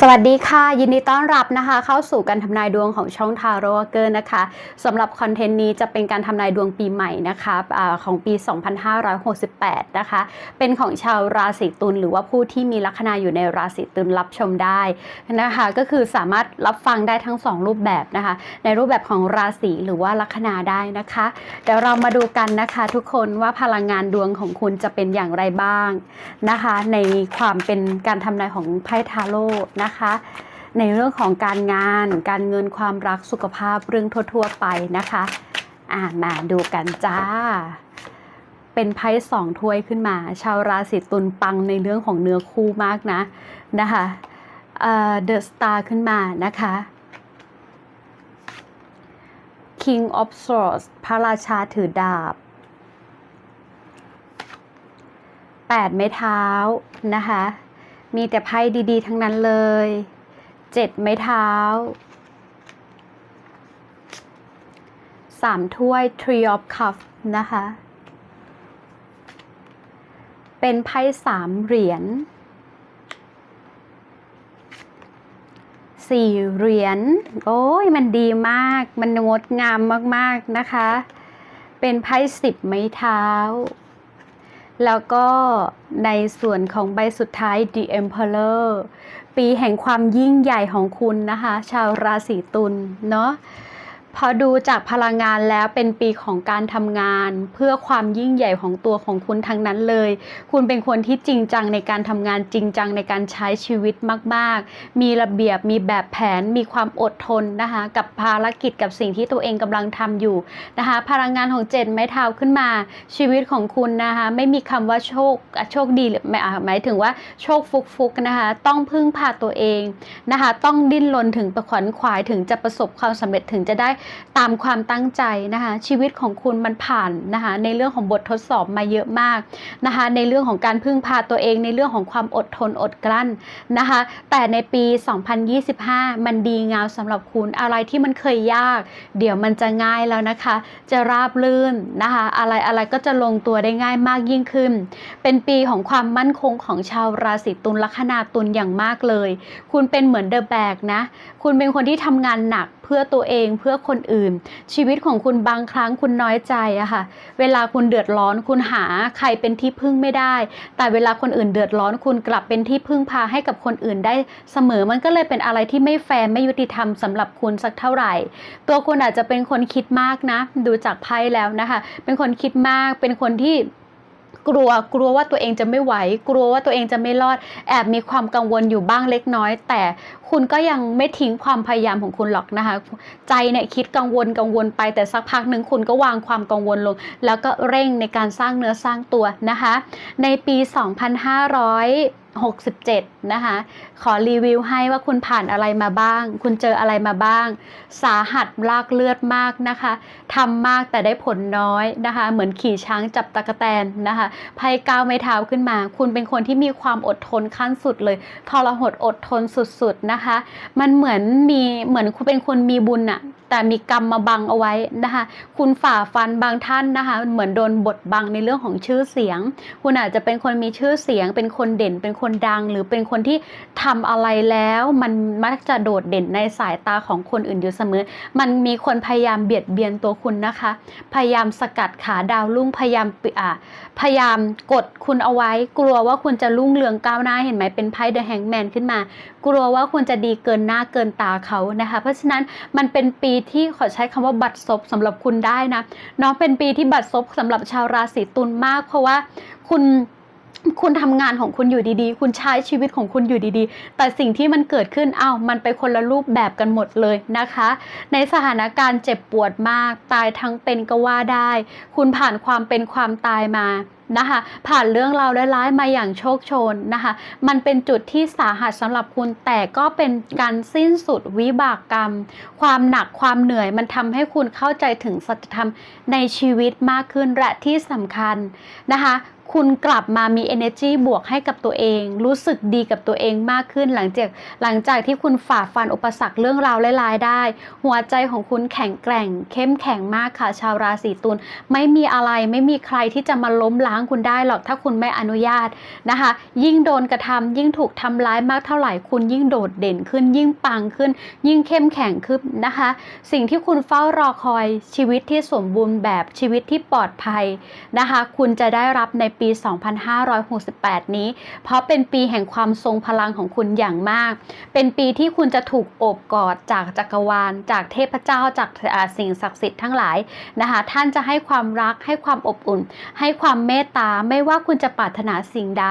สวัสดีค่ะ ยินดีต้อนรับนะคะ เข้าสู่การทำนายดวงของช่องทาโร่เกอร์นะคะสำหรับคอนเทนต์นี้จะเป็นการทำนายดวงปีใหม่นะคะอาของปี 2568 นะคะ เป็นของชาวราศีตุลหรือว่าผู้ที่มีลัคนาอยู่ในราศีตุลรับชมได้นะคะ ก็คือสามารถรับฟังได้ทั้ง 2 รูปแบบนะคะ ในรูปแบบของราศีหรือว่าลัคนาได้นะคะเดี๋ยวเรามาดูกันนะคะ ทุกคนว่าพลังงานดวงของคุณจะเป็นอย่างไรบ้างนะคะ ในความเป็นการทำนายของไพ่ทาโร่นะคะ ในเรื่องของการงาน การเงินความรักสุขภาพเรื่องทั่ว ๆ ไปนะคะอ่ามาดูกันจ้า เป็นไพ่สองถ้วยขึ้นมา ชาวราศีตุลปังในเรื่องของเนื้อคู่มากนะนะคะเดอะสตาร์ขึ้นมานะคะ King of Swords พระราชาถือดาบ 8 ไม้เท้านะคะ มีแต่ไพ่ดีๆ ทั้งนั้นเลย เจ็ดไม้เท้า สามถ้วย Tree of Cup นะคะ เป็นไพ่สามเหรียญสี่เหรียญ โอ้ย มันดีมาก มันงดงามมาก ๆ นะคะ เป็นไพ่สิบไม้เท้า แล้วก็ในส่วนของใบสุดท้าย The Emperor ปีแห่งความยิ่งใหญ่ของคุณนะคะ ชาวราศีตุลเนาะ พอดูจากพลังงานแล้วเป็นปีของการทำงาน เพื่อความยิ่งใหญ่ของตัวของคุณทั้งนั้นเลย คุณเป็นคนที่จริงจังในการทำงานจริงจังในการใช้ชีวิตมาก ๆ มีระเบียบมีแบบแผนมีความอดทนนะคะ กับภารกิจกับสิ่งที่ตัวเองกำลังทำอยู่นะคะ พลังงานของเจ็ดไม้เท้าขึ้นมา ชีวิตของคุณนะคะไม่มีคำว่าโชคโชคดีหรือหมายถึงว่าโชคฟุกฟุกๆนะคะ ต้องพึ่งพาตัวเองนะคะ ต้องดิ้นรนถึงประขวนขวายถึงจะประสบความสำเร็จถึงจะได้ตามความตั้งใจนะคะ ชีวิตของคุณมันผ่านนะคะ ในเรื่องของบททดสอบมาเยอะมากนะคะ ในเรื่องของการพึ่งพาตัวเอง ในเรื่องของความอดทนอดกลั้นนะคะ แต่ในปี 2025 มันดีงามสำหรับคุณอะไรที่มันเคยยาก เดี๋ยวมันจะง่ายแล้วนะคะ จะราบลื่นนะคะ อะไรอะไรก็จะลงตัวได้ง่ายมากยิ่งขึ้น เป็นปีของความมั่นคงของชาวราศีตุลลัคนาตุลอย่างมากเลย คุณเป็นเหมือนเดอะแบกนะ คุณเป็นคนที่ทำงานหนักเพื่อตัวเองเพื่อคนอื่น ชีวิตของคุณบางครั้งคุณน้อยใจอะค่ะ เวลาคุณเดือดร้อนคุณหาใครเป็นที่พึ่งไม่ได้ แต่เวลาคนอื่นเดือดร้อนคุณกลับเป็นที่พึ่งพาให้กับคนอื่นได้เสมอมันก็เลยเป็นอะไรที่ไม่แฟร์ไม่ยุติธรรมสำหรับคุณสักเท่าไหร่ ตัวคุณอาจจะเป็นคนคิดมากนะ ดูจากไพ่แล้วนะคะ เป็นคนคิดมากเป็นคนที่ กลัวกลัวว่าตัวเองจะไม่ไหว กลัวว่าตัวเองจะไม่รอด แอบมีความกังวลอยู่บ้างเล็กน้อย แต่คุณก็ยังไม่ทิ้งความพยายามของคุณหรอกนะคะ ใจเนี่ยคิดกังวลกังวลไป แต่สักพักหนึ่งคุณก็วางความกังวลลง แล้วก็เร่งในการสร้างเนื้อสร้างตัวนะคะ ในปี 67 นะคะ ขอรีวิวให้ว่าคุณผ่านอะไรมาบ้าง คุณเจออะไรมาบ้าง สาหัสลากเลือดมากนะคะทำมากแต่ได้ผลน้อยนะคะ เหมือนขี่ช้างจับตะกะแตนนะคะไพ่ก้าวไม้เท้าขึ้นมา คุณเป็นคนที่มีความอดทนขั้นสุดเลยทรหดอดทนสุดๆนะคะ มันเหมือนมีเหมือนคุณเป็นคนมีบุญอะแต่มีกรรมมาบังเอาไว้นะคะ คุณฝ่าฟันบางท่านนะคะเหมือนโดนบทบังในเรื่องของชื่อเสียง คุณอาจจะเป็นคนมีชื่อเสียง เป็นคนเด่น เป็นคนดัง หรือเป็นคนที่ทำอะไรแล้วมันมักจะโดดเด่นในสายตาของคนอื่นอยู่เสมอ มันมีคนพยายามเบียดเบียนตัวคุณนะคะ พยายามสกัดขาดาวรุ่ง พยายามอ่าพยายามกดคุณเอาไว้ กลัวว่าคุณจะรุ่งเรืองก้าวหน้าเห็นไหมเป็นไพ่เดอะแฮงแมนขึ้นมา กลัวว่าคุณจะดีเกินหน้าเกินตาเขานะคะ เพราะฉะนั้นมันเป็นปีที่ขอใช้คำว่าบัตรซบสำหรับคุณได้นะเนาะเป็นปีที่บัตรซบสำหรับชาวราศีตุลมาก เพราะว่าคุณคุณทำงานของคุณอยู่ดีๆ คุณใช้ชีวิตของคุณอยู่ดีๆ แต่สิ่งที่มันเกิดขึ้นอ้าวมันไปคนละรูปแบบกันหมดเลยนะคะ ในสถานการณ์เจ็บปวดมาก ตายทั้งเป็นก็ว่าได้ คุณผ่านความเป็นความตายมา นะคะผ่านเรื่องราวร้ายๆมาอย่างโชคโชนนะคะมันเป็นจุดที่สาหัสสำหรับคุณแต่ก็เป็นการสิ้นสุดวิบากกรรม ความหนักความเหนื่อยมันทำให้คุณเข้าใจถึงสัจธรรมในชีวิตมากขึ้นและที่สำคัญนะคะ คุณกลับมามี energy บวกให้กับตัวเอง รู้สึกดีกับตัวเองมากขึ้นหลังจากหลังจากที่คุณฝ่าฟันอุปสรรคเรื่องราวร้ายๆได้ หัวใจของคุณแข็งแกร่ง เข้มแข็งมากค่ะ ชาวราศีตุลไม่มีอะไรไม่มีใครที่จะมาล้มล้างคุณได้หรอกถ้าคุณไม่อนุญาตนะคะ ยิ่งโดนกระทำยิ่งถูกทำร้ายมากเท่าไหร่คุณยิ่งโดดเด่นขึ้น ยิ่งปังขึ้น ยิ่งเข้มแข็งขึ้นนะคะ สิ่งที่คุณเฝ้ารอคอยชีวิตที่สมบูรณ์แบบชีวิตที่ปลอดภัยนะคะ คุณจะได้รับในปีี 2568 นี้ เพราะเป็นปีแห่งความทรงพลังของคุณอย่างมาก เป็นปีที่คุณจะถูกโอบกอดจากจักรวาล จากเทพเจ้าจากสิ่งศักดิ์สิทธิ์ทั้งหลายนะคะท่านจะให้ความรักให้ความอบอุ่น ให้ความเมตตาไม่ว่าคุณจะปรารถนาสิ่งใด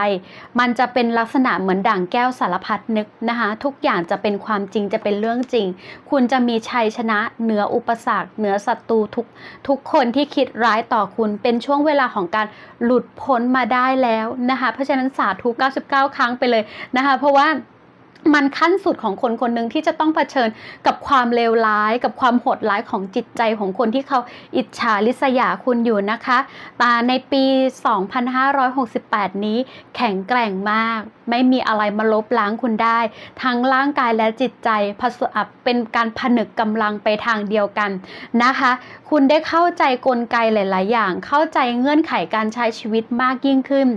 มันจะเป็นลักษณะเหมือนด่างแก้วสารพัดนึกนะคะทุกอย่างจะเป็นความจริงจะเป็นเรื่องจริง คุณจะมีชัยชนะเหนืออุปสรรคเหนือศัตรูทุกทุกคนที่คิดร้ายต่อคุณเป็นช่วงเวลาของการหลุดพ้นมาได้แล้วนะคะ เพราะฉะนั้นสาธุ 99 ครั้งไปเลยนะคะ เพราะว่ามันขั้นสุดของคนคนหนึ่งที่จะต้องเผชิญกับความเลวร้าย กับความโหดร้ายของจิตใจของคนที่เขาอิจฉาริษยาคุณอยู่นะคะแต่ในปี 2568 นี้แข็งแกร่งมาก ไม่มีอะไรมาลบล้างคุณได้ ทั้งร่างกายและจิตใจผสมเป็นการผนึกกำลังไปทางเดียวกันนะคะ คุณได้เข้าใจกลไกหลาย ๆ อย่าง เข้าใจเงื่อนไขการใช้ชีวิตมากยิ่งขึ้น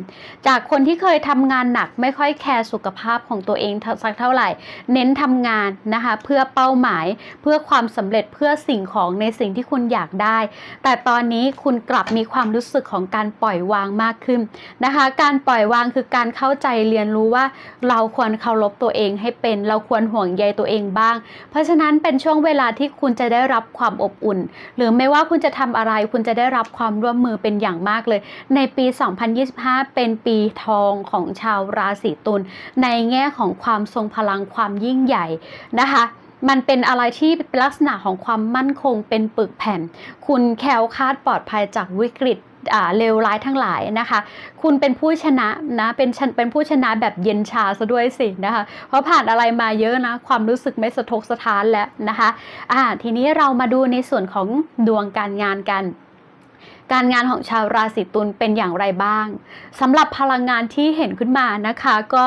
จากคนที่เคยทำงานหนักไม่ค่อยแคร์สุขภาพของตัวเองสักเท่าไหร่ เน้นทำงานนะคะเพื่อเป้าหมาย เพื่อความสำเร็จเพื่อสิ่งของในสิ่งที่คุณอยากได้ แต่ตอนนี้คุณกลับมีความรู้สึกของการปล่อยวางมากขึ้นนะคะ การปล่อยวางคือการเข้าใจเรียนรู้ว่า เราควรเคารพตัวเองให้เป็น เราควรห่วงใยตัวเองบ้าง เพราะฉะนั้นเป็นช่วงเวลาที่คุณจะได้รับความอบอุ่น หรือไม่ว่าคุณจะทำอะไรคุณจะได้รับความร่วมมือเป็นอย่างมากเลย ในปี 2025 เป็นปีทองของชาวราศีตุลในแง่ของความทรงพลังความยิ่งใหญ่นะคะมันเป็นอะไรที่เป็นลักษณะของความมั่นคงเป็นปึกแผ่น คุณแคล้วคลาดปลอดภัยจากวิกฤต เลวร้ายทั้งหลายนะคะ คุณเป็นผู้ชนะนะเป็นเป็นผู้ชนะแบบเย็นชาซะด้วยสินะคะ เพราะผ่านอะไรมาเยอะนะ ความรู้สึกไม่สะทกสะท้านแล้วนะคะอ่าทีนี้เรามาดูในส่วนของดวงการงานกัน การงานของชาวราศีตุลเป็นอย่างไรบ้างสำหรับพลังงานที่เห็นขึ้นมานะคะ ก็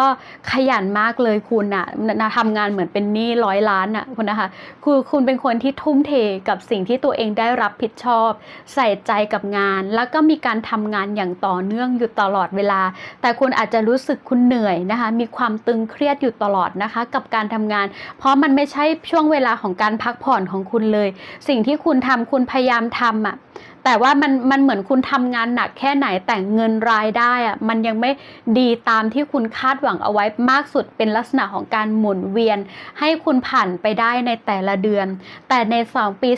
ขยันมากเลยคุณอะนะทำงานเหมือนเป็นหนี้ร้อยล้านอะคุณนะคะคือคุณเป็นคนที่ทุ่มเทกับสิ่งที่ตัวเองได้รับผิดชอบ ใส่ใจกับงาน แล้วก็มีการทำงานอย่างต่อเนื่องอยู่ตลอดเวลา แต่คุณอาจจะรู้สึกคุณเหนื่อยนะคะ มีความตึงเครียดอยู่ตลอดนะคะ กับการทำงาน เพราะมันไม่ใช่ช่วงเวลาของการพักผ่อนของคุณเลย สิ่งที่คุณทำคุณพยายามทำอะ แต่ว่ามันมันเหมือนคุณทำงานหนักแค่ไหนแต่เงินรายได้อะมันยังไม่ดีตามที่คุณคาดหวังเอาไว้มากสุดเป็นลักษณะของการหมุนเวียน ให้คุณผ่านไปได้ในแต่ละเดือน แต่ใน 2 ปี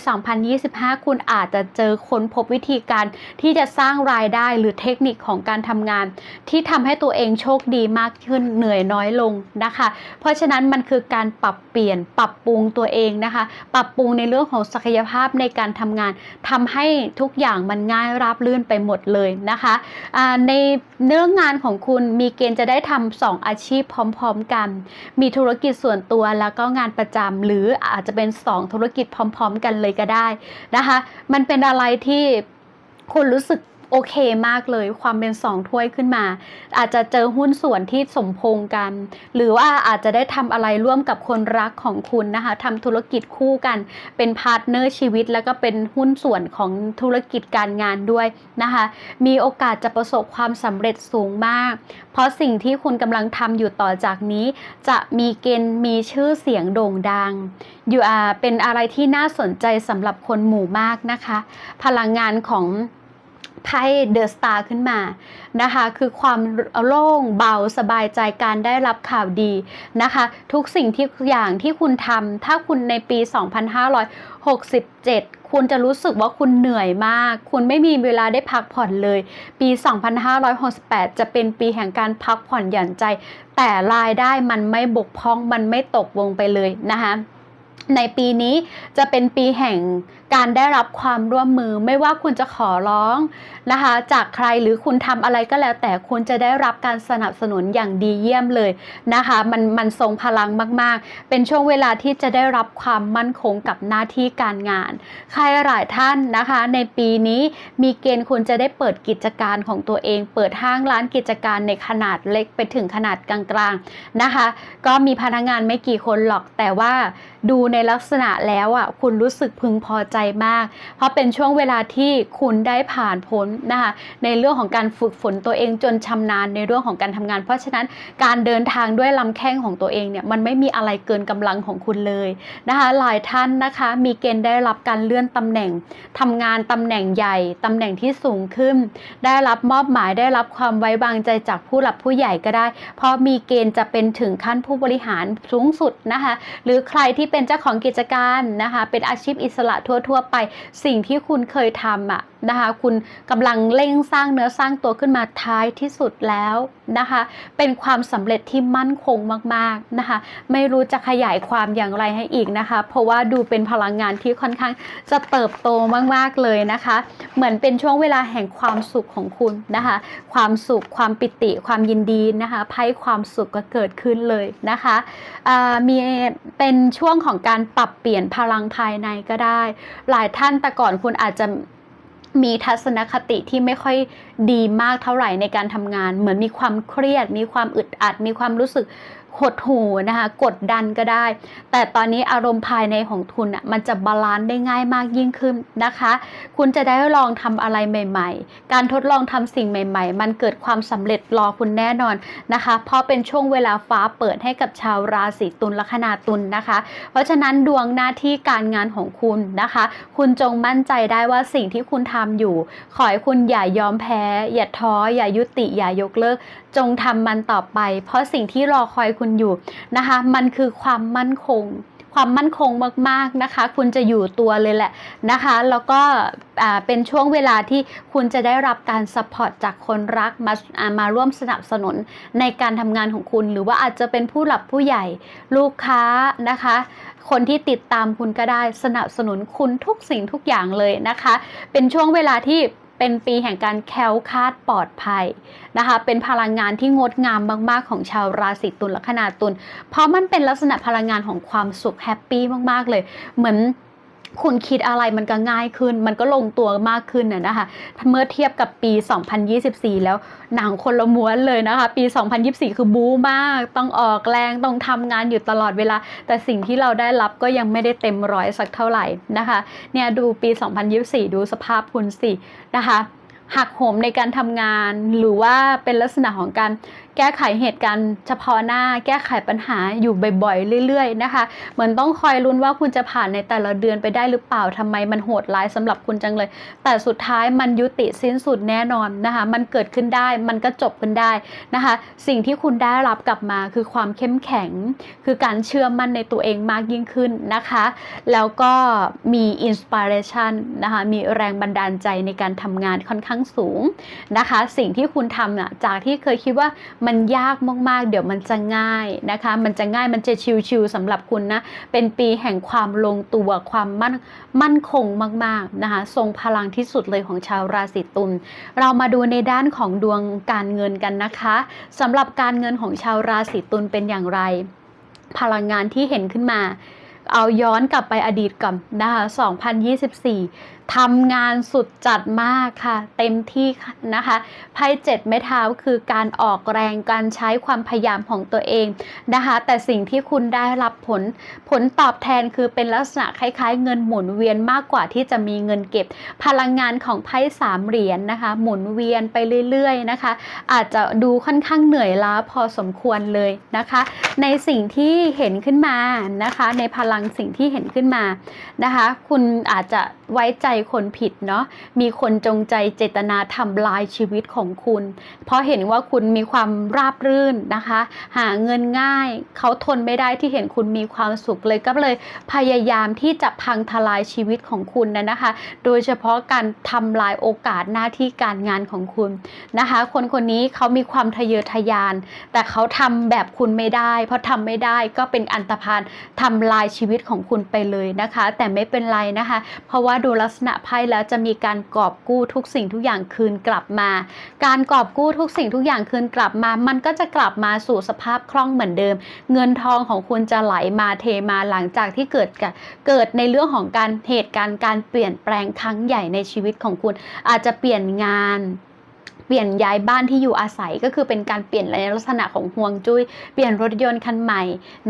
2025 คุณอาจจะเจอค้นพบวิธีการที่จะสร้างรายได้หรือเทคนิคของการทำงาน ที่ทำให้ตัวเองโชคดีมากขึ้นเหนื่อยน้อยลงนะคะ เพราะฉะนั้นมันคือการปรับเปลี่ยนปรับปรุงตัวเองนะคะ ปรับปรุงในเรื่องของศักยภาพในการทำงานทำให้ทุกกอย่างมันง่ายราบลื่นไปหมดเลยนะคะในเรื่องงานของคุณมีเกณฑ์จะได้ทำสองอาชีพพร้อมๆกัน มีธุรกิจส่วนตัวแล้วก็งานประจำหรืออาจจะเป็นสองธุรกิจพร้อม ๆ กันเลยก็ได้นะคะ มันเป็นอะไรที่คุณรู้สึก โอเคมากเลย ความเป็นสองถ้วยขึ้นมา อาจจะเจอหุ้นส่วนที่สมพงกัน หรือว่าอาจจะได้ทำอะไรร่วมกับคนรักของคุณนะคะทำธุรกิจคู่กัน เป็นพาร์ทเนอร์ชีวิต แล้วก็เป็นหุ้นส่วนของธุรกิจการงานด้วยนะคะ มีโอกาสจะประสบความสำเร็จสูงมาก เพราะสิ่งที่คุณกำลังทำอยู่ต่อจากนี้ จะมีเกณฑ์มีชื่อเสียงโด่งดัง อยู่อ่าเป็นอะไรที่น่าสนใจสำหรับคนหมู่มากนะคะ พลังงานของ ไพ่เดอะสตาร์ขึ้นมานะคะ คือความโล่งเบาสบายใจการได้รับข่าวดีนะคะ ทุกสิ่งที่อย่างที่คุณทำถ้าคุณในปี 2567 คุณจะรู้สึกว่าคุณเหนื่อยมาก คุณไม่มีเวลาได้พักผ่อนเลย ปี 2568 จะเป็นปีแห่งการพักผ่อนหย่อนใจ แต่รายได้มันไม่บกพร่องมันไม่ตกวงไปเลยนะคะในปีนี้จะเป็นปีแห่ง การได้รับความร่วมมือไม่ว่าคุณจะขอร้องนะคะ จากใครหรือคุณทำอะไรก็แล้ว แต่คุณจะได้รับการสนับสนุนอย่างดีเยี่ยมเลยนะคะ มันมันทรงพลังมาก ๆ เป็นช่วงเวลาที่จะได้รับความมั่นคงกับหน้าที่การงาน ใครหลายท่านนะคะ ในปีนี้มีเกณฑ์คุณจะได้เปิดกิจการของตัวเอง เปิดห้างร้านกิจการในขนาดเล็กไปถึงขนาดกลางๆนะคะ ก็มีพนักงานไม่กี่คนหรอกแต่ว่าดูในลักษณะแล้วอะคุณรู้สึกพึงพอใจมาก เพราะเป็นช่วงเวลาที่คุณได้ผ่านพ้นนะคะในเรื่องของการฝึกฝนตัวเองจนชำนาญในเรื่องของการทำงาน เพราะฉะนั้นการเดินทางด้วยลำแข้งของตัวเองเนี่ยมันไม่มีอะไรเกินกำลังของคุณเลยนะคะหลายท่านนะคะมีเกณฑ์ได้รับการเลื่อนตำแหน่งทำงานตำแหน่งใหญ่ตำแหน่งที่สูงขึ้น ได้รับมอบหมายได้รับความไว้วางใจจากผู้หลักผู้ใหญ่ก็ได้ เพราะมีเกณฑ์จะเป็นถึงขั้นผู้บริหารสูงสุดนะคะหรือใครที่เป็นเจ้าของกิจการนะคะเป็นอาชีพอิสระทั่วๆไป สิ่งที่คุณเคยทำอะ นะคะ คุณกำลังเร่งสร้างเนื้อสร้างตัวขึ้นมาท้ายที่สุดแล้วนะคะ เป็นความสำเร็จที่มั่นคงมากๆนะคะ ไม่รู้จะขยายความอย่างไรให้อีกนะคะ เพราะว่าดูเป็นพลังงานที่ค่อนข้างจะเติบโตมากๆเลยนะคะ เหมือนเป็นช่วงเวลาแห่งความสุขของคุณนะคะ ความสุขความปิติความยินดีนะคะไพ่ความสุขก็เกิดขึ้นเลยนะคะมีเป็นช่วงของการปรับเปลี่ยนพลังภายในก็ได้ หลายท่านแต่ก่อนคุณอาจจะ มีทัศนคติที่ไม่ค่อยดีมากเท่าไหร่ในการทำงาน เหมือนมีความเครียด มีความอึดอัด มีความรู้สึก หดหูนะคะกดดันก็ได้ แต่ตอนนี้อารมณ์ภายในของคุณอะมันจะบาลานซ์ได้ง่ายมากยิ่งขึ้นนะคะ คุณจะได้ลองทำอะไรใหม่ ๆ การทดลองทำสิ่งใหม่ ๆ มันเกิดความสำเร็จรอคุณแน่นอนนะคะ เพราะเป็นช่วงเวลาฟ้าเปิดให้กับชาวราศีตุลลัคนาตุลนะคะ เพราะฉะนั้นดวงหน้าที่การงานของคุณนะคะ คุณจงมั่นใจได้ว่าสิ่งที่คุณทำอยู่ ขอให้คุณอย่ายอมแพ้ อย่าท้ออย่ายุติอย่ายกเลิกจงทำมันต่อไป เพราะสิ่งที่รอคอยคุณอยู่นะคะ มันคือความมั่นคง ความมั่นคงมากๆนะคะ คุณจะอยู่ตัวเลยแหละนะคะ แล้วก็เป็นช่วงเวลาที่คุณจะได้รับการสปอร์ตจากคนรักมามาร่วมสนับสนุนในการทำงานของคุณ หรือว่าอาจจะเป็นผู้หลักผู้ใหญ่ ลูกค้านะคะ คนที่ติดตามคุณก็ได้สนับสนุนคุณทุกสิ่งทุกอย่างเลยนะคะ เป็นช่วงเวลาที่ เป็นปีแห่งการแคล้วคาดปลอดภัยนะคะ เป็นพลังงานที่งดงามมากๆของชาวราศีตุลลัคนาตุล เพราะมันเป็นลักษณะพลังงานของความสุขแฮปปี้มากๆเลย เหมือน คุณคิดอะไรมันก็ง่ายขึ้น มันก็ลงตัวมากขึ้นน่ะนะคะเมื่อเทียบกับปี 2024 แล้วหนังคนละม้วนเลยนะคะ ปี 2024 คือบู๊มาก ต้องออกแรงต้องทำงานอยู่ตลอดเวลา แต่สิ่งที่เราได้รับก็ยังไม่ได้เต็มร้อยสักเท่าไหร่นะคะ เนี่ยดูปี 2024 ดูสภาพคุณสินะคะหักโหมในการทำงานหรือว่าเป็นลักษณะของการ แก้ไขเหตุการณ์เฉพาะหน้า แก้ไขปัญหาอยู่บ่อยๆ เรื่อย ๆ นะคะ เหมือนต้องคอยลุ้นว่าคุณจะผ่านในแต่ละเดือนไปได้หรือเปล่าทำไมมันโหดร้ายสำหรับคุณจังเลย แต่สุดท้ายมันยุติสิ้นสุดแน่นอนนะคะ มันเกิดขึ้นได้มันก็จบขึ้นได้นะคะ สิ่งที่คุณได้รับกลับมาคือความเข้มแข็ง คือการเชื่อมั่นในตัวเองมากยิ่งขึ้นนะคะ แล้วก็มีอินสปิเรชันนะคะมีแรงบันดาลใจในการทำงานค่อนข้างสูงนะคะ สิ่งที่คุณทำน่ะจากที่เคยคิดว่ามันยากมากๆ เดี๋ยวมันจะง่ายนะคะ มันจะง่ายมันจะชิวๆสำหรับคุณนะ เป็นปีแห่งความลงตัวความมั่นมั่นคงมากๆนะคะ ทรงพลังที่สุดเลยของชาวราศีตุลเรามาดูในด้านของดวงการเงินกันนะคะสำหรับการเงินของชาวราศีตุลเป็นอย่างไร พลังงานที่เห็นขึ้นมาเอาย้อนกลับไปอดีตก่อนนะคะ2024 ทำงานสุดจัดมากค่ะ เต็มที่นะคะไพ่เจ็ดไม้เท้าคือการออกแรงการใช้ความพยายามของตัวเองนะคะ แต่สิ่งที่คุณได้รับผลผลตอบแทนคือเป็นลักษณะคล้ายๆ เงินหมุนเวียนมากกว่าที่จะมีเงินเก็บ พลังงานของไพ่สามเหรียญนะคะ หมุนเวียนไปเรื่อยๆนะคะ อาจจะดูค่อนข้างเหนื่อยล้าพอสมควรเลยนะคะ ในสิ่งที่เห็นขึ้นมานะคะ ในพลังสิ่งที่เห็นขึ้นมานะคะ คุณอาจจะ ไว้ใจคนผิดเนาะมีคนจงใจเจตนาทำลายชีวิตของคุณ เพราะเห็นว่าคุณมีความราบรื่นนะคะ หาเงินง่าย เขาทนไม่ได้ที่เห็นคุณมีความสุขเลยก็เลยพยายามที่จะพังทลายชีวิตของคุณนะนะคะ โดยเฉพาะการทำลายโอกาสหน้าที่การงานของคุณนะคะ คนคนนี้เขามีความทะเยอทะยาน แต่เขาทำแบบคุณไม่ได้ เพราะทำไม่ได้ก็เป็นอันตรพานทำลายชีวิตของคุณไปเลยนะคะ แต่ไม่เป็นไรนะคะ เพราะว่าดูลักษณะไพ่แล้วจะมีการกอบกู้ทุกสิ่งทุกอย่างคืนกลับมา การกอบกู้ทุกสิ่งทุกอย่างคืนกลับมา มันก็จะกลับมาสู่สภาพคล่องเหมือนเดิม เงินทองของคุณจะไหลมาเทมาหลังจากที่เกิดเกิดในเรื่องของการเหตุการณ์การเปลี่ยนแปลงครั้งใหญ่ในชีวิตของคุณ อาจจะเปลี่ยนงาน ปลี่ยนย้ายบ้านที่อยู่อาศัยก็คือเป็นการเปลี่ยนในลักษณะของห่วงจุ้ย เปลี่ยนรถยนต์คันใหม่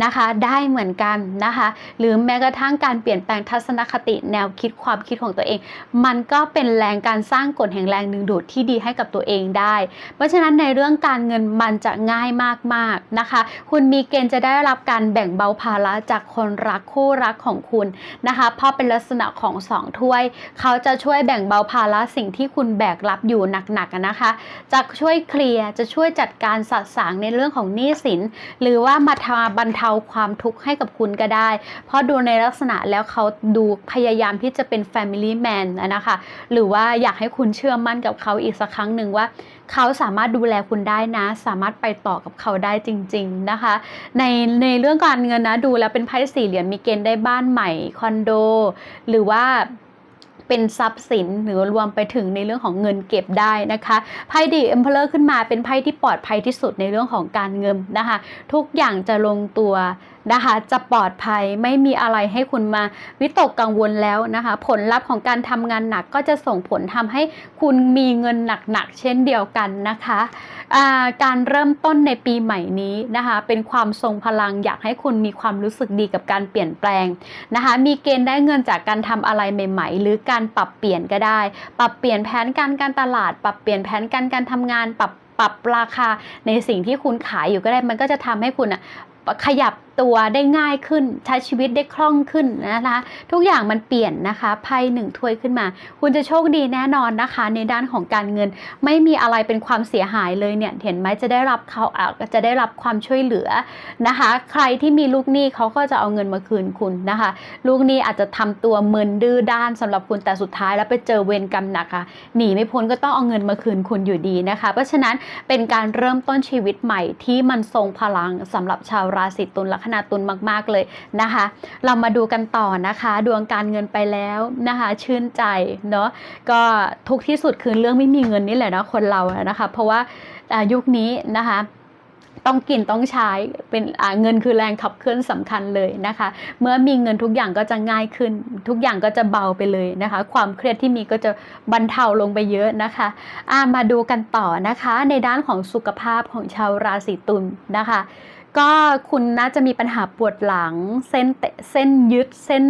นะคะ ได้เหมือนกันนะคะ หรือแม้กระทั่งการเปลี่ยนแปลงทัศนคติแนวคิดความคิดของตัวเอง มันก็เป็นแรงการสร้างกฎแห่งแรงดึงดูดที่ดีให้กับตัวเองได้ เพราะฉะนั้นในเรื่องการเงินมันจะง่ายมากๆนะคะ คุณมีเกณฑ์จะได้รับการแบ่งเบาภาระจากคนรักคู่รักของคุณนะคะเพราะเป็นลักษณะของสองถ้วย เขาจะช่วยแบ่งเบาภาระสิ่งที่คุณแบกรับอยู่หนักๆนะคะจะช่วยเคลียร์จะช่วยจัดการสัดสางในเรื่องของหนี้สิน หรือว่ามาทาบรรเทาความทุกข์ให้กับคุณก็ได้ เพราะดูในลักษณะแล้วเขาดูพยายามที่จะเป็น Family Man นะคะหรือว่าอยากให้คุณเชื่อมั่นกับเขาอีกสักครั้งหนึ่งว่าเขาสามารถดูแลคุณได้นะ สามารถไปต่อกับเขาได้จริง ๆนะคะ ในในเรื่องการเงินนะดูแล้วเป็นไพ่สี่เหรียญมีเกณฑ์ได้บ้านใหม่คอนโด หรือว่า เป็นทรัพย์สินหรือรวมไปถึงในเรื่องของเงินเก็บได้นะคะไพ่ดีเอ็มเพลอร์ขึ้นมาเป็นไพ่ที่ปลอดภัยที่สุดในเรื่องของการเงินนะคะ ทุกอย่างจะลงตัว นะคะ จะปลอดภัยไม่มีอะไรให้คุณมาวิตกกังวลแล้วนะคะ ผลลัพธ์ของการทำงานหนักก็จะส่งผลทำให้คุณมีเงินหนักๆเช่นเดียวกันนะคะาการเริ่มต้นในปีใหม่นี้นะคะ เป็นความทรงพลังอยากให้คุณมีความรู้สึกดีกับการเปลี่ยนแปลงนะคะ มีเกณฑ์ได้เงินจากการทำอะไรใหม่ ๆ หรือการปรับเปลี่ยนก็ได้ ปรับเปลี่ยนแผนการการตลาด ปรับเปลี่ยนแผนการการทำงาน ปรับปรับราคาในสิ่งที่คุณขายอยู่ก็ได้ มันก็จะทำให้คุณอะขยับตัวได้ง่ายขึ้น ใช้ชีวิตได้คล่องขึ้นนะคะทุกอย่างมันเปลี่ยนนะคะไพ่หนึ่งถ้วยขึ้นมา คุณจะโชคดีแน่นอนนะคะ ในด้านของการเงิน ไม่มีอะไรเป็นความเสียหายเลยเนี่ยเห็นไหมจะได้รับเขาอะจะได้รับความช่วยเหลือนะคะ ใครที่มีลูกหนี้เขาก็จะเอาเงินมาคืนคุณนะคะ ลูกหนี้อาจจะทำตัวเมึนดื้อด้านสำหรับคุณแต่สุดท้ายแล้วไปเจอเวรกรรมหนักค่ะหนีไม่พ้นก็ต้องเอาเงินมาคืนคุณอยู่ดีนะคะ เพราะฉะนั้นเป็นการเริ่มต้นชีวิตใหม่ที่มันทรงพลังสำหรับชาวราศีตุลลัคนาตุลมากๆเลยนะคะ เรามาดูกันต่อนะคะ ดวงการเงินไปแล้วนะคะ ชื่นใจเนาะก็ทุกที่สุดคือเรื่องไม่มีเงินนี่แหละนะคนเรานะคะ เพราะว่ายุคนี้นะคะต้องกินต้องใช้เป็นเงินคือแรงขับเคลื่อนสำคัญเลยนะคะ เมื่อมีเงินทุกอย่างก็จะง่ายขึ้น ทุกอย่างก็จะเบาไปเลยนะคะ ความเครียดที่มีก็จะบรรเทาลงไปเยอะนะคะมาดูกันต่อนะคะ ในด้านของสุขภาพของชาวราศีตุลนะคะ ก็คุณน่าจะมีปัญหาปวดหลัง เส้นเตเส้นยึดเส้น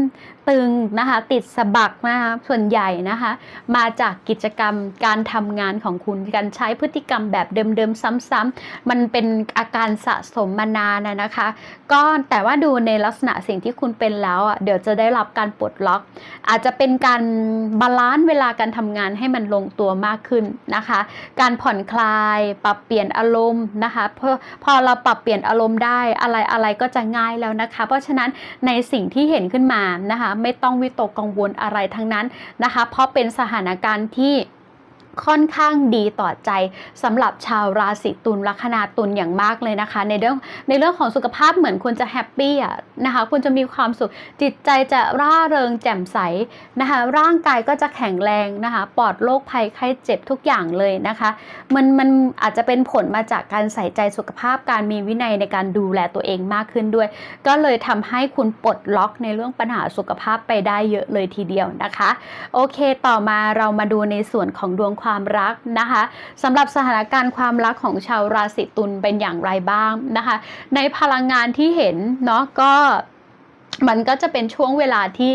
ตึงนะคะ ติดสะบักนะคะส่วนใหญ่นะคะ มาจากกิจกรรมการทำงานของคุณการใช้พฤติกรรมแบบเดิมๆซ้ำๆมันเป็นอาการสะสมมานานนะคะ ก็แต่ว่าดูในลักษณะสิ่งที่คุณเป็นแล้วอะเดี๋ยวจะได้รับการปลดล็อก อาจจะเป็นการบาลานซ์เวลาการทำงานให้มันลงตัวมากขึ้นนะคะ การผ่อนคลาย ปรับเปลี่ยนอารมณ์นะคะพอพอเราปรับเปลี่ยนอารมณ์ได้อะไรอะไรก็จะง่ายแล้วนะคะ เพราะฉะนั้นในสิ่งที่เห็นขึ้นมานะคะไม่ต้องวิตกกังวลอะไรทั้งนั้นนะคะ เพราะเป็นสถานการณ์ที่ ค่อนข้างดีต่อใจสำหรับชาวราศีตุลลัคนาตุลอย่างมากเลยนะคะ ในเรื่องในเรื่องของสุขภาพเหมือนคุณจะแฮปปี้อะนะคะคุณจะมีความสุขจิตใจจะร่าเริงแจ่มใสนะคะร่างกายก็จะแข็งแรงนะคะปลอดโรคภัยไข้เจ็บทุกอย่างเลยนะคะ มันมันอาจจะเป็นผลมาจากการใส่ใจสุขภาพการมีวินัยในการดูแลตัวเองมากขึ้นด้วย ก็เลยทำให้คุณปลดล็อกในเรื่องปัญหาสุขภาพไปได้เยอะเลยทีเดียวนะคะ โอเค ต่อมาเรามาดูในส่วนของดวงความรักนะคะสำหรับสถานการณ์ความรักของชาวราศีตุลเป็นอย่างไรบ้างนะคะ ในพลังงานที่เห็นเนาะก็มันก็จะเป็นช่วงเวลาที่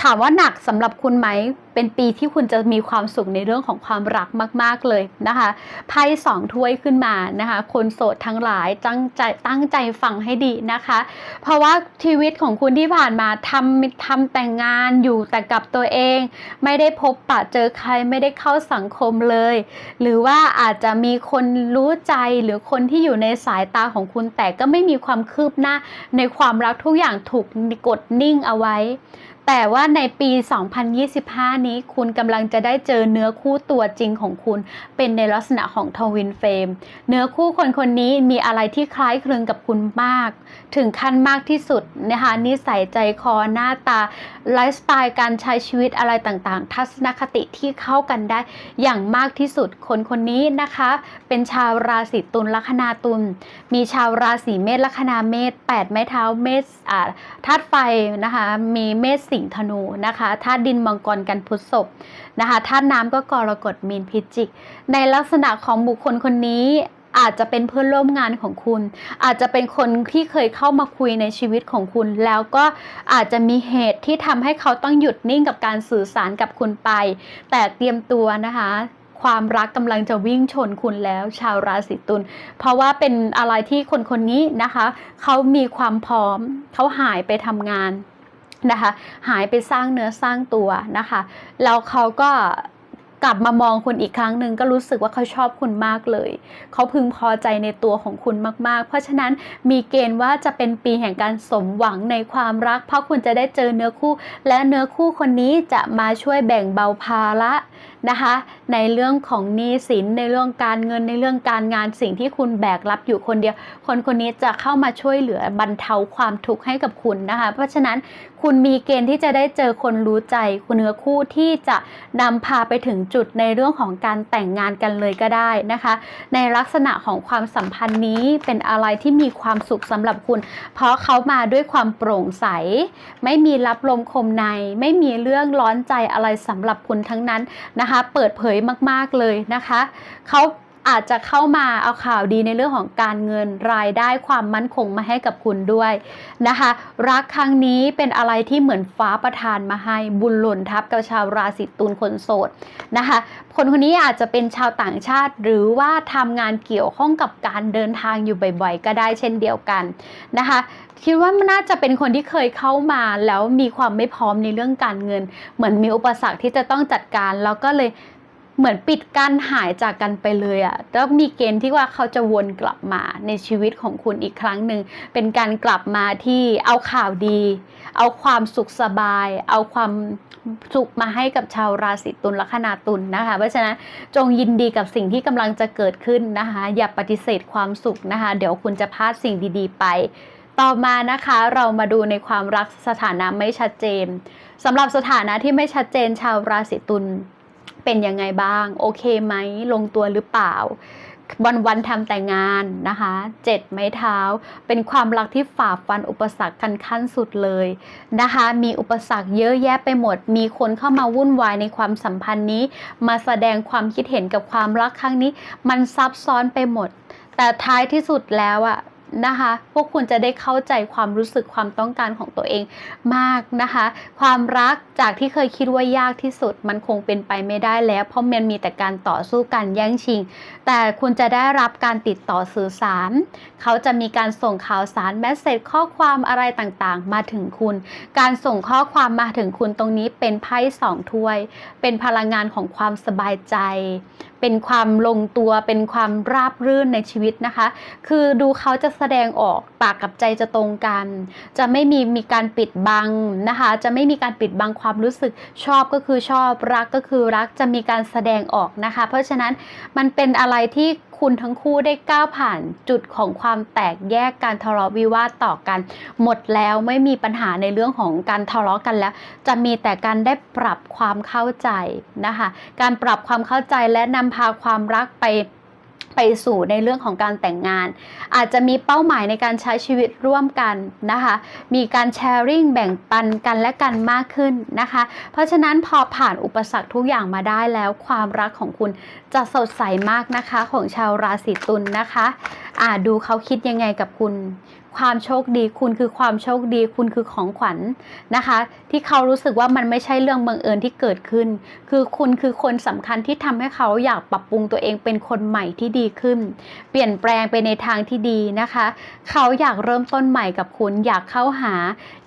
ถามว่าหนักสำหรับคุณไหม เป็นปีที่คุณจะมีความสุขในเรื่องของความรักมาก ๆ เลยนะคะไพ่สองถ้วยขึ้นมานะคะ คนโสดทั้งหลายตั้งใจตั้งใจฟังให้ดีนะคะ เพราะว่าชีวิตของคุณที่ผ่านมาทำทำแต่งงานอยู่แต่กับตัวเอง ไม่ได้พบปะเจอใครไม่ได้เข้าสังคมเลย หรือว่าอาจจะมีคนรู้ใจหรือคนที่อยู่ในสายตาของคุณแต่ก็ไม่มีความคืบหน้าในความรักทุกอย่างถูกกดนิ่งเอาไว้ แต่ว่าในปี 2025 นี้คุณกำลังจะได้เจอเนื้อคู่ตัวจริงของคุณ เป็นในลักษณะของทวินเฟมเนื้อคู่คนคนนี้มีอะไรที่คล้ายคลึงกับคุณมาก ถึงขั้นมากที่สุดนะคะนิสัยใจคอหน้าตาไลฟ์สไตล์การใช้ชีวิตอะไรต่างๆ ทัศนคติที่เข้ากันได้อย่างมากที่สุดคนคนนี้นะคะ เป็นชาวราศีตุลลัคนาตุลมีชาวราศีเมษลัคนาเมษแปดไม้เท้าเมษธาตุไฟนะคะมีเมษสิงห์ธนูนะคะธาตุดินมังกรกันพุทธศพนะคะธาตุน้ำก็กรกฎมีนพิจิก ในลักษณะของบุคคลคนนี้อาจจะเป็นเพื่อนร่วมงานของคุณ อาจจะเป็นคนที่เคยเข้ามาคุยในชีวิตของคุณ แล้วก็อาจจะมีเหตุที่ทำให้เขาต้องหยุดนิ่งกับการสื่อสารกับคุณไป แต่เตรียมตัวนะคะ ความรักกำลังจะวิ่งชนคุณแล้ว ชาวราศีตุลเพราะว่าเป็นอะไรที่คนคนนี้นะคะ เขามีความพร้อม เขาหายไปทำงาน นะคะหายไปสร้างเนื้อสร้างตัวนะคะแล้วเขาก็กลับมามองคุณอีกครั้งหนึ่งก็รู้สึกว่าเขาชอบคุณมากเลย เขาพึงพอใจในตัวของคุณมากๆ เพราะฉะนั้นมีเกณฑ์ว่าจะเป็นปีแห่งการสมหวังในความรัก เพราะคุณจะได้เจอเนื้อคู่ และเนื้อคู่คนนี้จะมาช่วยแบ่งเบาภาระ นะคะ ในเรื่องของหนี้สินในเรื่องการเงินในเรื่องการงานสิ่งที่คุณแบกรับอยู่คนเดียว คนคนนี้จะเข้ามาช่วยเหลือบรรเทาความทุกข์ให้กับคุณนะคะ เพราะฉะนั้นคุณมีเกณฑ์ที่จะได้เจอคนรู้ใจคุณเนื้อคู่ที่จะนำพาไปถึงจุดในเรื่องของการแต่งงานกันเลยก็ได้นะคะ ในลักษณะของความสัมพันธ์นี้เป็นอะไรที่มีความสุขสำหรับคุณ เพราะเขามาด้วยความโปร่งใส ไม่มีรับลมคมใน ไม่มีเรื่องร้อนใจอะไรสำหรับคุณทั้งนั้นนะคะเปิดเผยมากๆเลยนะคะเขา อาจจะเข้ามาเอาข่าวดีในเรื่องของการเงินรายได้ความมั่นคงมาให้กับคุณด้วยนะคะ รักครั้งนี้เป็นอะไรที่เหมือนฟ้าประทานมาให้บุญหล่นทับกับชาวราศีตุลคนโสดนะคะ คนคนนี้อาจจะเป็นชาวต่างชาติ หรือว่าทำงานเกี่ยวข้องกับการเดินทางอยู่บ่อยๆ ก็ได้เช่นเดียวกันนะคะคิดว่ามันน่าจะเป็นคนที่เคยเข้ามาแล้วมีความไม่พร้อมในเรื่องการเงิน เหมือนมีอุปสรรคที่จะต้องจัดการแล้วก็เลย เหมือนปิดกั้นหายจากกันไปเลยอะ่ะแล้วมีเกณฑ์ที่ว่าเขาจะวนกลับมาในชีวิตของคุณอีกครั้งหนึ่ง เป็นการกลับมาที่เอาข่าวดี เอาความสุขสบาย เอาความสุขมาให้กับชาวราศีตุลลัคนาตุลนะคะ เพราะฉะนั้นจงยินดีกับสิ่งที่กำลังจะเกิดขึ้นนะคะ อย่าปฏิเสธความสุขนะคะ เดี๋ยวคุณจะพลาดสิ่งดีๆไป ต่อมานะคะเรามาดูในความรักสถานะไม่ชัดเจนสำหรับสถานะที่ไม่ชัดเจนชาวราศีตุล เป็นยังไงบ้าง โอเคไหมลงตัวหรือเปล่า วันวันทำแต่งานนะคะเจ็ดไม้เท้า เป็นความรักที่ฝ่าฟันอุปสรรคกันขั้นสุดเลยนะคะ มีอุปสรรคเยอะแยะไปหมด มีคนเข้ามาวุ่นวายในความสัมพันธ์นี้ มาแสดงความคิดเห็นกับความรักครั้งนี้ มันซับซ้อนไปหมด แต่ท้ายที่สุดแล้วอะ นะคะ พวกคุณจะได้เข้าใจความรู้สึกความต้องการของตัวเองมากนะคะ ความรักจากที่เคยคิดว่ายากที่สุด มันคงเป็นไปไม่ได้แล้ว เพราะมันมีแต่การต่อสู้กันแย่งชิง แต่คุณจะได้รับการติดต่อสื่อสาร เขาจะมีการส่งข่าวสารแมสเซจข้อความอะไรต่างๆ มาถึงคุณ การส่งข้อความมาถึงคุณตรงนี้เป็นไพ่สองถ้วย เป็นพลังงานของความสบายใจเป็นความลงตัวเป็นความราบรื่นในชีวิตนะคะ คือดูเขาจะแสดงออกปากกับใจจะตรงกัน จะไม่มีมีการปิดบังนะคะ จะไม่มีการปิดบังความรู้สึกชอบก็คือชอบรักก็คือรักจะมีการแสดงออกนะคะ เพราะฉะนั้นมันเป็นอะไรที่ คุณทั้งคู่ได้ก้าวผ่านจุดของความแตกแยกการทะเลาะวิวาทต่อกัน หมดแล้วไม่มีปัญหาในเรื่องของการทะเลาะกันแล้ว จะมีแต่การได้ปรับความเข้าใจนะคะ การปรับความเข้าใจและนำพาความรักไป ไปสู่ในเรื่องของการแต่งงาน อาจจะมีเป้าหมายในการใช้ชีวิตร่วมกันนะคะ มีการแชร์ริ่งแบ่งปันกันและกันมากขึ้นนะคะ เพราะฉะนั้นพอผ่านอุปสรรคทุกอย่างมาได้แล้ว ความรักของคุณจะสดใสมากนะคะของชาวราศีตุลนนะคะอ่าดูเขาคิดยังไงกับคุณ ความโชคดี คุณคือความโชคดี คุณคือของขวัญนะคะ ที่เขารู้สึกว่ามันไม่ใช่เรื่องบังเอิญที่เกิดขึ้น คือคุณคือคนสำคัญที่ทำให้เขาอยากปรับปรุงตัวเองเป็นคนใหม่ที่ดีขึ้น เปลี่ยนแปลงไปในทางที่ดีนะคะ เขาอยากเริ่มต้นใหม่กับคุณ อยากเข้าหา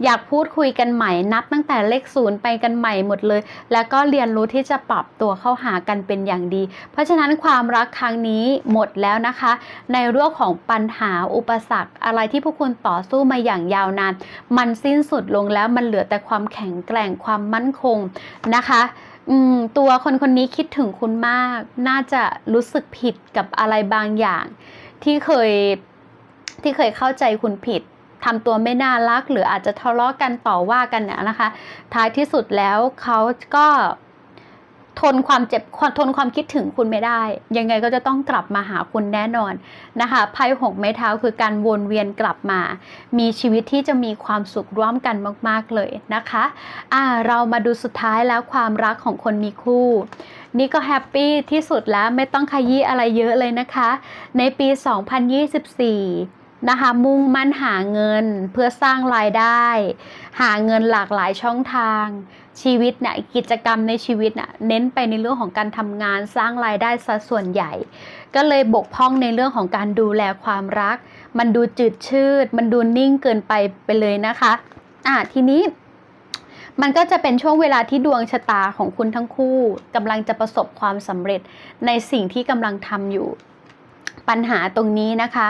อยากพูดคุยกันใหม่ นับตั้งแต่เลขศูนย์ไปกันใหม่หมดเลย แล้วก็เรียนรู้ที่จะปรับตัวเข้าหากันเป็นอย่างดี เพราะฉะนั้นความรักครั้งนี้หมดแล้วนะคะ ในเรื่องของปัญหาอุปสรรคอะไรที่พวกคุณต่อสู้มาอย่างยาวนาน มันสิ้นสุดลงแล้วมันเหลือแต่ความแข็งแกร่งความมั่นคงนะคะตัวคนคนนี้คิดถึงคุณมาก น่าจะรู้สึกผิดกับอะไรบางอย่าง ที่เคยที่เคยเข้าใจคุณผิดทำตัวไม่น่ารัก หรืออาจจะทะเลาะกันต่อว่ากันเนี่ยนะคะ ท้ายที่สุดแล้วเขาก็ ทนความเจ็บทนความคิดถึงคุณไม่ได้ ยังไงก็จะต้องกลับมาหาคุณแน่นอนนะคะไพ่หกไม้เท้าคือการวนเวียนกลับมา มีชีวิตที่จะมีความสุขร่วมกันมาก ๆ เลยนะคะอ่าเรามาดูสุดท้ายแล้วความรักของคนมีคู่ นี่ก็แฮปปี้ที่สุดแล้วไม่ต้องขยี้อะไรเยอะเลยนะคะ ในปี 2024 นะคะ มุ่งมั่นหาเงินเพื่อสร้างรายได้ หาเงินหลากหลายช่องทาง ชีวิตเนี่ยกิจกรรมในชีวิตน่เน้นไปในเรื่องของการทำงานสร้างรายได้ซะส่วนใหญ่ ก็เลยบกพร่องในเรื่องของการดูแลความรัก มันดูจืดชืด มันดูนิ่งเกินไปไปเลยนะคะอะทีนี้มันก็จะเป็นช่วงเวลาที่ดวงชะตาของคุณทั้งคู่กำลังจะประสบความสำเร็จในสิ่งที่กำลังทำอยู่ ปัญหาตรงนี้นะคะ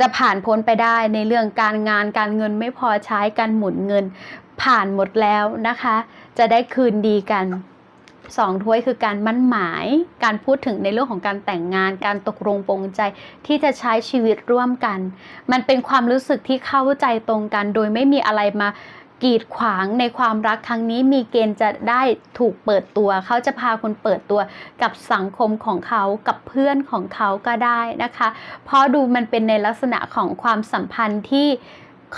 จะผ่านพ้นไปได้ในเรื่องการงานการเงินไม่พอใช้การหมุนเงิน ผ่านหมดแล้วนะคะ จะได้คืนดีกันสองถ้วยคือการมั่นหมาย การพูดถึงในเรื่องของการแต่งงาน การตกลงปรงใจที่จะใช้ชีวิตร่วมกัน มันเป็นความรู้สึกที่เข้าใจตรงกัน โดยไม่มีอะไรมา กีดขวางในความรักครั้งนี้มีเกณฑ์จะได้ถูกเปิดตัว เขาจะพาคุณเปิดตัวกับสังคมของเขากับเพื่อนของเขาก็ได้นะคะ เพราะดูมันเป็นในลักษณะของความสัมพันธ์ที่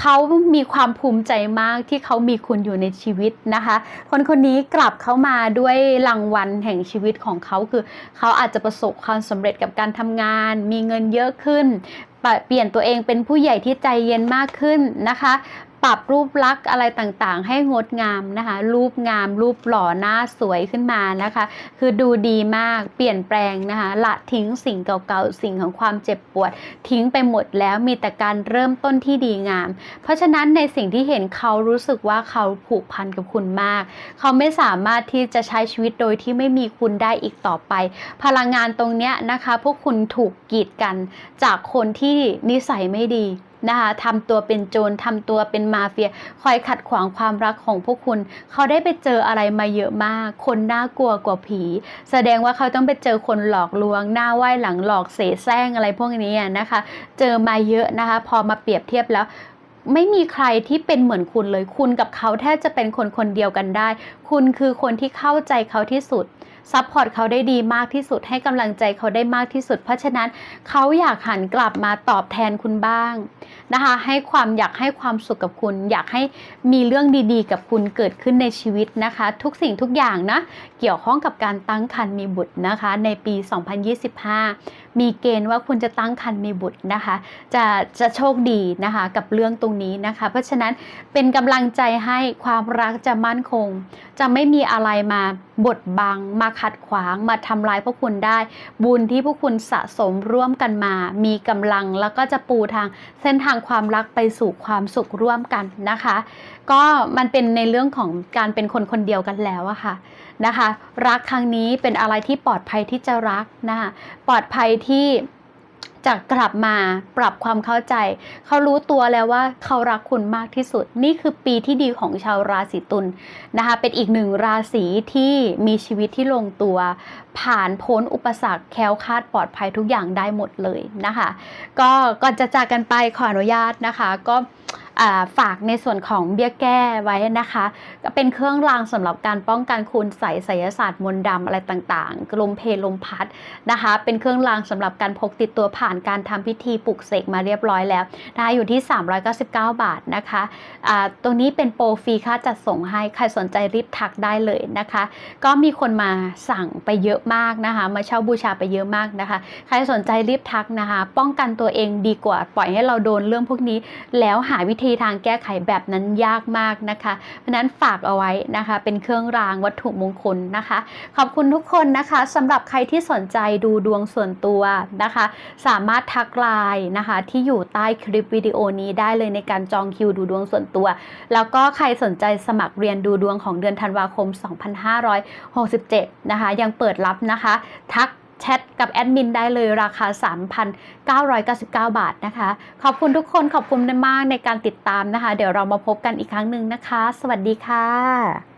เขามีความภูมิใจมากที่เขามีคุณอยู่ในชีวิตนะคะ คนคนนี้กลับเข้ามาด้วยรางวัลแห่งชีวิตของเขาคือ เขาอาจจะประสบความสำเร็จกับการทำงาน มีเงินเยอะขึ้น เปลี่ยนตัวเองเป็นผู้ใหญ่ที่ใจเย็นมากขึ้นนะคะ ปรับรูปลักษณ์อะไรต่างๆ ให้งดงามนะคะ รูปงาม รูปหล่อหน้าสวยขึ้นมานะคะ คือดูดีมากเปลี่ยนแปลงนะคะละทิ้งสิ่งเก่าๆ สิ่งของความเจ็บปวด ทิ้งไปหมดแล้วมีแต่การเริ่มต้นที่ดีงาม เพราะฉะนั้นในสิ่งที่เห็นเขารู้สึกว่าเขาผูกพันกับคุณมาก เขาไม่สามารถที่จะใช้ชีวิตโดยที่ไม่มีคุณได้อีกต่อไป พลังงานตรงเนี้ยนะคะ พวกคุณถูกกีดกันจากคนที่นิสัยไม่ดี นะคะทำตัวเป็นโจรทำตัวเป็นมาเฟีย คอยขัดขวางความรักของพวกคุณ เขาได้ไปเจออะไรมาเยอะมาก คนน่ากลัวกว่าผี แสดงว่าเขาต้องไปเจอคนหลอกลวง หน้าไหว้หลังหลอกเสแสร้งอะไรพวกนี้นะคะ เจอมาเยอะนะคะ พอมาเปรียบเทียบแล้วไม่มีใครที่เป็นเหมือนคุณเลย คุณกับเขาแทบจะเป็นคนคนเดียวกันได้ คุณคือคนที่เข้าใจเขาที่สุด ซัพพอร์ตเขาได้ดีมากที่สุดให้กำลังใจเขาได้มากที่สุด เพราะฉะนั้นเขาอยากหันกลับมาตอบแทนคุณบ้างนะคะ ให้ความอยากให้ความสุขกับคุณ อยากให้มีเรื่องดีๆ กับคุณเกิดขึ้นในชีวิตนะคะ ทุกสิ่งทุกอย่างนะเกี่ยวข้องกับการตั้งครรภ์มีบุตรนะคะ ในปี 2025 มีเกณฑ์ว่าคุณจะตั้งครรภ์มีบุตรนะคะ จะจะโชคดีนะคะกับเรื่องตรงนี้นะคะ เพราะฉะนั้นเป็นกำลังใจให้ความรักจะมั่นคง จะไม่มีอะไรมาบดบัง มาขัดขวางมาทำลายพวกคุณได้ บุญที่พวกคุณสะสมร่วมกันมา มีกำลังแล้วก็จะปูทางเส้นทางความรักไปสู่ความสุขร่วมกันนะคะ ก็มันเป็นในเรื่องของการเป็นคนคนเดียวกันแล้วอะค่ะ นะคะ รักครั้งนี้เป็นอะไรที่ปลอดภัยที่จะรักนะคะปลอดภัยที่จะกลับมาปรับความเข้าใจ เขารู้ตัวแล้วว่าเขารักคุณมากที่สุด นี่คือปีที่ดีของชาวราศีตุลนะคะ เป็นอีกหนึ่งราศีที่มีชีวิตที่ลงตัว ผ่านพ้นอุปสรรคแคล้วคลาดปลอดภัยทุกอย่างได้หมดเลยนะคะ ก็ก่อนจะจากกันไปขออนุญาตนะคะ ก็ฝากในส่วนของเบี้ยแก้ไว้นะคะ ก็เป็นเครื่องรางสำหรับการป้องกันคุณใส่ไสยศาสตร์มนต์ดำอะไรต่างๆ ลมเพลลมพัดนะคะ เป็นเครื่องรางสำหรับการพกติดตัวผ่านการทำพิธีปลุกเสกมาเรียบร้อยแล้วนะคะอยู่ที่ 399 บาทนะคะะตรงนี้เป็นโปรฟรีค่าจัดส่งให้ ใครสนใจรีบทักได้เลยนะคะ ก็มีคนมาสั่งไปเยอะมากนะคะ มาเช่าบูชาไปเยอะมากนะคะ ใครสนใจรีบทักนะคะ ป้องกันตัวเองดีกว่าปล่อยให้เราโดนเรื่องพวกนี้ แล้วหาวิธีทางแก้ไขแบบนั้นยากมากนะคะ เพราะนั้นฝากเอาไว้นะคะ เป็นเครื่องรางวัตถุมงคลนะคะ ขอบคุณทุกคนนะคะสำหรับใครที่สนใจดูดวงส่วนตัวนะคะ สามารถทักไลน์นะคะที่อยู่ใต้คลิปวิดีโอนี้ได้เลยในการจองคิวดูดวงส่วนตัว แล้วก็ใครสนใจสมัครเรียนดูดวงของเดือนธันวาคม 2567 นะคะ ยังเปิดรับรับนะคะ ทักแชทกับแอดมินได้เลยราคา 3,999 บาทนะคะ ขอบคุณทุกคนขอบคุณมากในการติดตามนะคะ เดี๋ยวเรามาพบกันอีกครั้งหนึ่งนะคะ สวัสดีค่ะ